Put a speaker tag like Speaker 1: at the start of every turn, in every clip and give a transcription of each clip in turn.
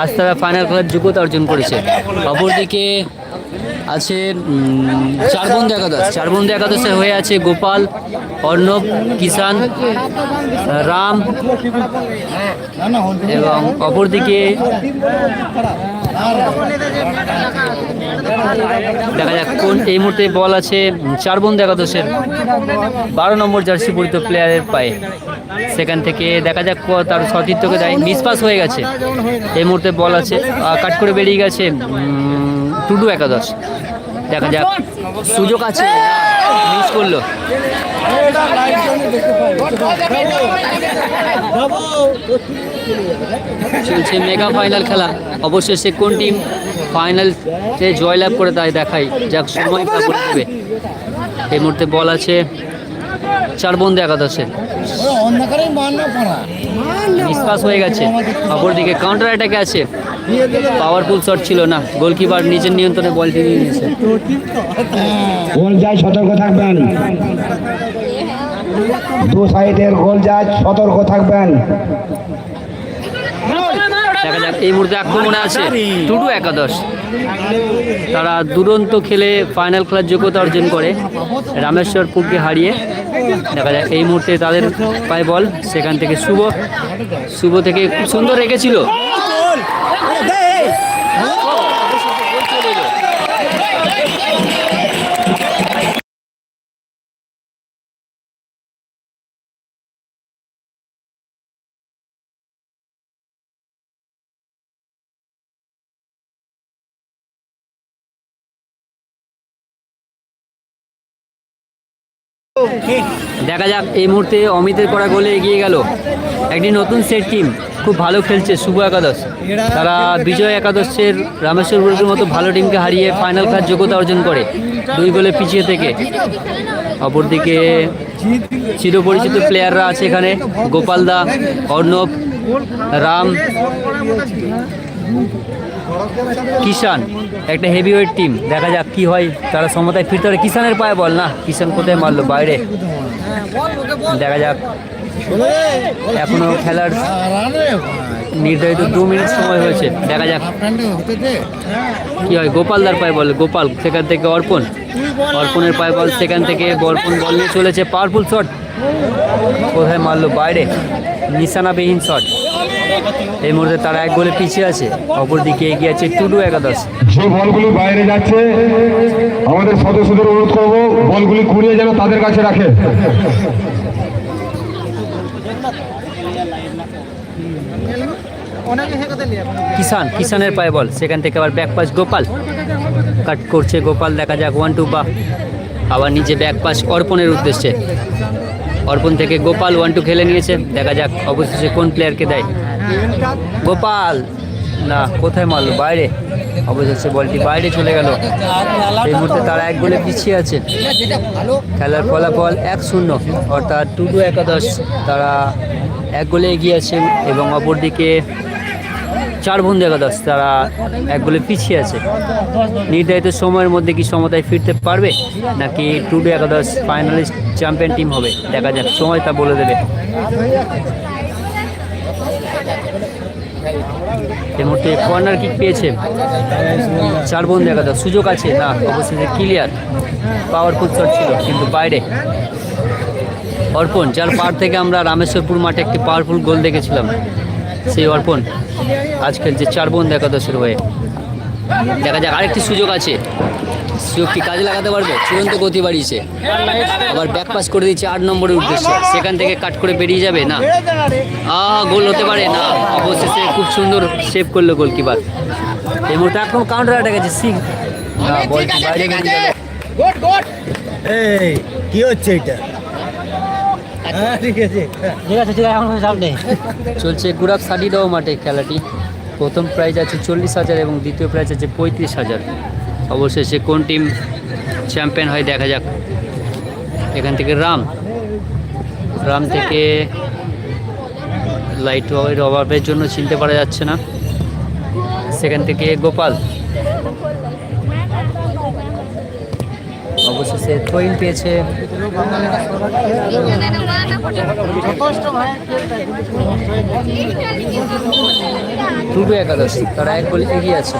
Speaker 1: আজ তারা ফাইনাল খেলার যোগ্যতা অর্জন করেছে। অপরদিকে আছে চার বন্ধু একাদশ। চার বন্ধু একাদশে হয়ে আছে গোপাল, অর্ণব কিষান রাম এবং অপরদিকে দেখা যাক কোন এই মুহূর্তে বল আছে চার বন্ধু একাদশের। বারো নম্বর জার্সি পরিত প্লেয়ারের পায়ে। সেখান থেকে দেখা যাক তার সতীর্থকে দেয়। মিসপাস হয়ে গেছে। এই মুহূর্তে বল আছে। কাট করে বেরিয়ে গেছে টুডু একাদশ। দেখা যাক। সুযোগ আছে। মিস করল। চলছে মেগা ফাইনাল খেলা। অবশেষে কোন টিম ফাইনাল ফাইনালে জয়লাভ করে তাই দেখাই। যাক সময় বলে দেবে। এই মুহূর্তে বল আছে। চার বন্ধু একাদশে মিসপাস হয়ে গেছে। অপরদিকে কাউন্টার অ্যাটাকে আছে। পাওয়ারফুল শট ছিল না। গোলকিপার নিজের নিয়ন্ত্রণে বলটি নিয়ে নিয়েছে।
Speaker 2: গোল যায় সতর্ক থাকবেন। দু সাইডের গোল যায় সতর্ক থাকবেন।
Speaker 1: দেখা যাক এই মুহূর্তে আক্রমণে আছে। টুডু একাদশ। তারা দুরন্ত খেলে ফাইনাল খেলার যোগ্যতা অর্জন করে। রামেশ্বরপুরকে হারিয়ে। দেখা যাক এই মুহূর্তে তাদের পায় বল। সেখান থেকে শুভ। শুভ থেকে খুব সুন্দর রেখেছিল। দেখা যাক, এই মুহূর্তে অমিতের করা গোলে এগিয়ে গেল। একটি নতুন সেট টিম খুব ভালো খেলছে শুভ একাদশ। তারা বিজয় একাদশের রামেশ্বর রামেশ্বরপুরের মতো ভালো টিমকে হারিয়ে ফাইনাল খেলার যোগ্যতা অর্জন করে, দুই গোলে পিছিয়ে থেকে। অপরদিকে চিরপরিচিত প্লেয়াররা আছে এখানে, গোপাল দা, অর্ণব, রাম। কিষান একটা হেভিওয়েট টিম দেখা যাক কি হয় তারা সমতায় ফিরতে পারে। কিষানের পায়ে বল না কিষান কোথায় মারলো? বাইরে। দেখা যাক। এখনও খেলার নির্ধারিত দু মিনিট সময় হয়েছে। দেখা যাক কি হয়। গোপালদার পায়ে বল, গোপাল সেখান থেকে অর্পণ। অর্পণের পায়ে বল, সেখান থেকে অর্পণ বল নিয়ে চলেছে। পাওয়ারফুল শট কোথায় মারলো? বাইরে। নিশানাবিহীন শট এই মুহূর্তে তারা এক গোলে পিছিয়ে আছে অপরদিকে এগিয়ে আছে টুডু একাদশ।
Speaker 2: যে বলগুলি বাইরে যাচ্ছে আমাদের সদস্যদের অনুরোধ করব বলগুলি কুড়িয়ে যেন তাদের কাছে রাখে।
Speaker 1: কিষান কিষানের পায়ে বল সেখান থেকে আবার ব্যাক পাস গোপাল। কাট করছে গোপাল দেখা যাক ওয়ান টু বা আবার নিজে ব্যাক পাস অর্পণের উদ্দেশ্যে। অর্পণ থেকে গোপাল ওয়ান টু খেলে নিয়েছে দেখা যাক অবশেষে কোন প্লেয়ারকে দেয়। গোপাল। না, কোথায় মারলো? বাইরে। অবশেষে বলটি বাইরে চলে গেল। এই মুহূর্তে তারা এক গোলে পিছিয়ে আছে খেলার ফলাফল এক শূন্য, অর্থাৎ টুডু একাদশ তারা এক গোলে এগিয়ে আছেন এবং অপরদিকে চার বন্ধু একাদশ তারা এক গোলে পিছিয়ে আছে। নির্ধারিত সময়ের মধ্যে কি সমতায় ফিরতে পারবে? নাকি টুডু একাদশ ফাইনালিস্ট চ্যাম্পিয়ন টিম হবে? দেখা যাক, সময় তা বলে দেবে। এই মধ্যে কর্নার কিক পেয়েছে। চার বন্ধু দাও সুযোগ আছে? না অবশ্যই ক্লিয়ার পাওয়ারফুল শট ছিল, কিন্তু বাইরে। অর্পণ, যার পার থেকে আমরা রামেশ্বরপুর মাঠে একটি পাওয়ারফুল গোল দেখেছিলাম, সেই অর্পণ, আজকের যে চার বোন বন্ধু একাদশের হয়ে। দেখা যাক, আরেকটি সুযোগ আছে। সুযোগটি কাজে লাগাতে পারবে? চূড়ান্ত গতি বাড়িয়েছে। আবার ব্যাক পাস করে দিচ্ছে আট নম্বরের উদ্দেশ্যে। সেখান থেকে কাট করে বেরিয়ে যাবে? না। আহ গোল হতে পারে? না। অবশেষে খুব সুন্দর সেভ করল গোলকিপার এই মুহূর্তে এখন কাউন্টার অ্যাটাক আছে। সিং। না বলটি বাইরে
Speaker 3: এই কি হচ্ছে এটা? হ্যাঁ ঠিক আছে। ঠিক আছে ঠিক আছে এখন সামনে
Speaker 1: চলছে গুরাক সাডিডাও মাঠে খেলাটি। প্রথম প্রাইজ আছে চল্লিশ হাজার এবং দ্বিতীয় প্রাইজ আছে পঁয়ত্রিশ হাজার। অবশেষে কোন টিম চ্যাম্পিয়ন হয় দেখা যাক। এখান থেকে রাম। রাম থেকে লাইট অভাবের জন্য চিনতে পারা যাচ্ছে না। সেখান থেকে গোপাল। অবশেষে থ্রোইন পেয়েছে। টুডু একাদশ, তারা এক গোলে এগিয়ে আছে।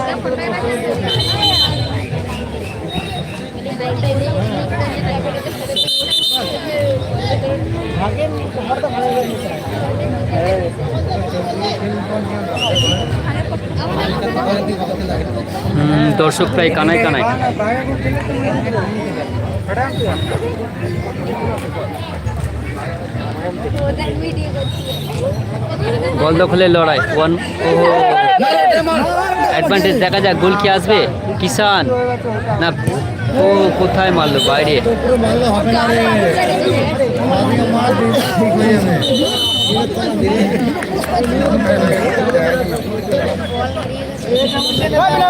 Speaker 1: দর্শক প্রায় কানায় কানায়। বল দখলের লড়াই ওয়ান অ্যাডভান্টেজ দেখা যাক, গোল কি আসবে? কিষান না, ও কোথায় মারলো? বাইরে।
Speaker 3: মারলে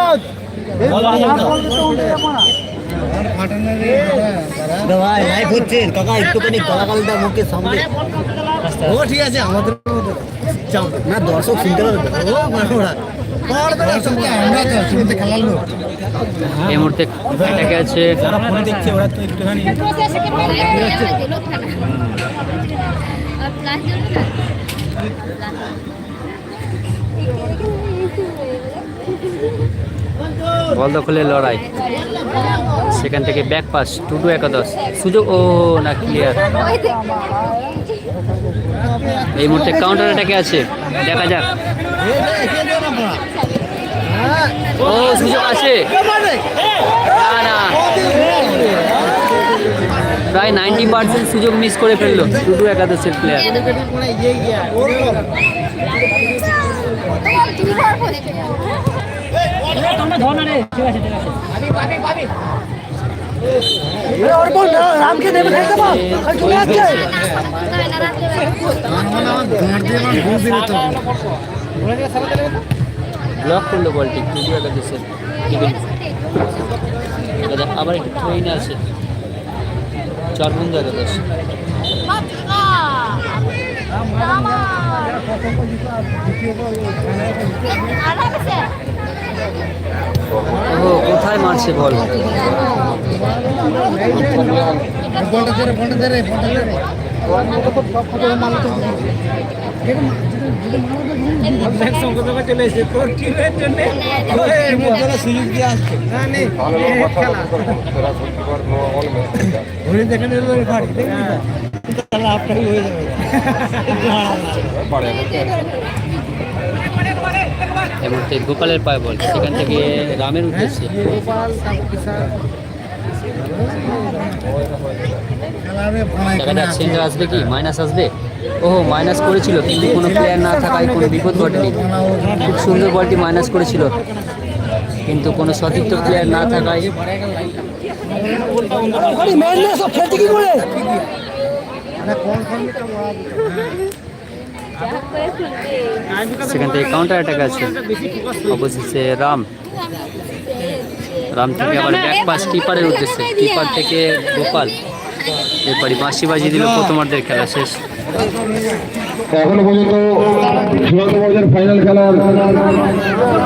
Speaker 3: ভাই লাইভ হচ্ছে কাকা একটুখানি গলাগালটা মুখে সামনে ও ঠিক আছে আমাদের না দর্শক শুনতে পারবে ও শুনতে
Speaker 1: এই মুহূর্তে এটাকে আছে
Speaker 3: ফোনে দেখছে ওরা তো একটুখানি
Speaker 1: বল দখলের লড়াই। সেখান থেকে ব্যাক পাস টুডু একাদশ। সুযোগ, ও, না ক্লিয়ার এই মুহূর্তে কাউন্টার অ্যাটাকে আছে। দেখা যাক। ও, সুযোগ আছে। না না। প্রায় নাইনটি পার্সেন্ট সুযোগ মিস করে ফেলল টুডু একাদশের প্লেয়ার
Speaker 3: রামকে দেবে খাইতে পার চলে আসছে।
Speaker 1: ব্লক করল বলটি টুডু একাদশের টিভিন দেখা আবার একটু ট্রেনে আছে। চার বন্ধু একাদশ ও কোথায় মারছে বল?
Speaker 3: বলটা ধরে বলটা ধরে বলটা ধরে সুযোগ দিয়ে আসছে তাহলে আপনারই হয়ে যাবে।
Speaker 1: এই মুহূর্তে গোপালের পায়ে বল সেখান থেকে রামের উদ্দেশ্যে। দেখা যাক সেন্টার আসবে কি? মাইনাস আসবে? ওহো মাইনাস করেছিল কিন্তু কোনো প্লেয়ার না থাকায় কোনো বিপদ ঘটেনি। খুব সুন্দর বলটি মাইনাস করেছিল। কিন্তু কোনো সতীর্থ প্লেয়ার না থাকায়
Speaker 3: সব খেলতে কি করে?
Speaker 1: সেখান থেকে কাউন্টার অ্যাটাক আছে। অবশেষে রাম রাম থেকে আবার ব্যাক পাস কিপারের উদ্দেশ্যে। কিপার থেকে গোপাল। এরপরই বাঁশি বাজিয়ে দিল প্রথমার্ধের খেলা শেষ।
Speaker 2: এখনও পর্যন্ত ফাইনাল খেলার